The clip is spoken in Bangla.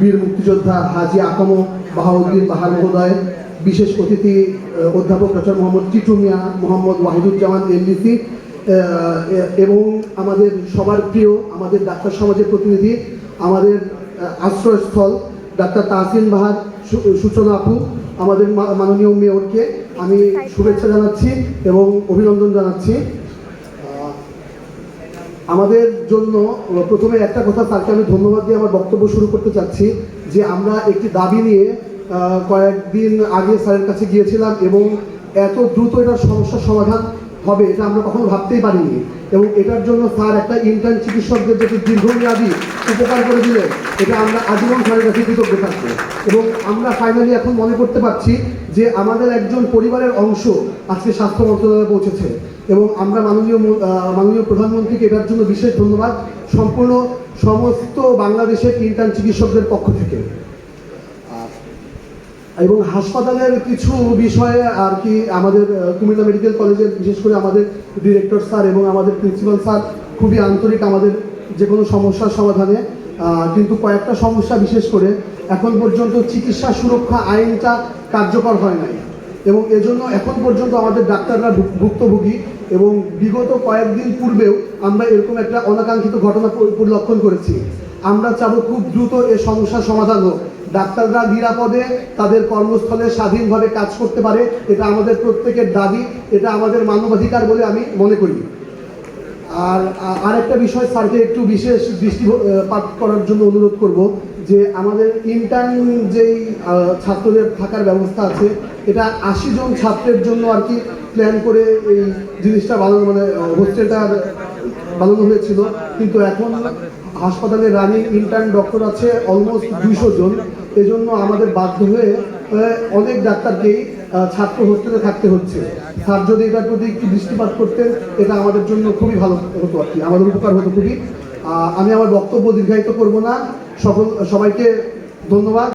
বীর মুক্তিযোদ্ধা হাজি আকাম বাহাউদ্দিন বাহার মহোদয় বিশেষ অতিথি অধ্যাপক ডক্টর মোহাম্মদ টিটু মিয়া মোহাম্মদ ওয়াহিদুজ্জামান এমডিসি এবং আমাদের সবার প্রিয় আমাদের ডাক্তার সমাজের প্রতিনিধি আমাদের আশ্রয়স্থল ডাক্তার তাহসিন বাহার সূচনা আপু আমাদের মাননীয় মেয়রকে আমি শুভেচ্ছা জানাচ্ছি এবং অভিনন্দন জানাচ্ছি। আমাদের জন্য প্রথমে একটা কথা, স্যারকে আমি ধন্যবাদ দিয়ে আমার বক্তব্য শুরু করতে চাচ্ছি, যে আমরা একটি দাবি নিয়ে কয়েকদিন আগে স্যারের কাছে গিয়েছিলাম এবং এত দ্রুত এটার সমস্যার সমাধান হবে, এটা আমরা কখনো ভাবতেই পারিনি। এবং এটার জন্য স্যার একটা ইন্টার্ন চিকিৎসকদের যেটা দীর্ঘমেয়াদী উপকার করে দিলেন, এটা আমরা আজীবন স্যারের কাছে কৃতজ্ঞ থাকব। এবং আমরা ফাইনালি এখন মনে করতে পারছি যে আমাদের একজন পরিবারের অংশ আজকে স্বাস্থ্য মন্ত্রণালয়ে পৌঁছেছে। এবং আমরা মাননীয় মাননীয় প্রধানমন্ত্রীকে এটার জন্য বিশেষ ধন্যবাদ। সম্পূর্ণ সমস্ত বাংলাদেশের ইন্টার্ন চিকিৎসকদের পক্ষ থেকে। এবং হাসপাতালের কিছু বিষয়ে আর কি আমাদের কুমিল্লা মেডিকেল কলেজের, বিশেষ করে আমাদের ডিরেক্টর স্যার এবং আমাদের প্রিন্সিপাল স্যার খুবই আন্তরিক আমাদের যে কোনো সমস্যার সমাধানে কিন্তু কয়েকটা সমস্যা বিশেষ করে এখন পর্যন্ত চিকিৎসা সুরক্ষা আইনটা কার্যকর হয় নাই। এবং এজন্য এখন পর্যন্ত আমাদের ডাক্তাররা ভুক্তভোগী এবং বিগত কয়েকদিন পূর্বেও আমরা এরকম একটা অনাকাঙ্ক্ষিত ঘটনা পরিলক্ষণ করেছি। আমরা চাবো খুব দ্রুত এ সমস্যার সমাধান হোক। ডাক্তাররা নিরাপদে তাদের কর্মস্থলে স্বাধীনভাবে কাজ করতে পারে, এটা আমাদের প্রত্যেকের দাবি, এটা আমাদের মানবাধিকার বলে আমি মনে করি। আর আরেকটা বিষয় স্যারকে একটু বিশেষ দৃষ্টিপাত করার জন্য অনুরোধ করব যে আমাদের ইন্টার্ন যেই ছাত্রদের থাকার ব্যবস্থা আছে, এটা আশি জন ছাত্রের জন্য আর কি প্ল্যান করে এই জিনিসটা বানানো মানে হোস্টেলটা বানানো হয়েছিল। কিন্তু এখন হাসপাতালে রানিং ইন্টার্ন ডক্টর আছে অলমোস্ট দুশো জন। এজন্য আমাদের বাধ্য হয়ে অনেক ডাক্তারকেই ছাত্র হোস্টেলে থাকতে হচ্ছে। স্যার যদি এটার প্রতি একটু দৃষ্টিপাত করতেন, এটা আমাদের জন্য খুবই ভালো হতো আর কি, আমাদের উপকার হতো খুবই। আমি আমার বক্তব্য দীর্ঘায়িত করব না। সকল, সবাইকে ধন্যবাদ।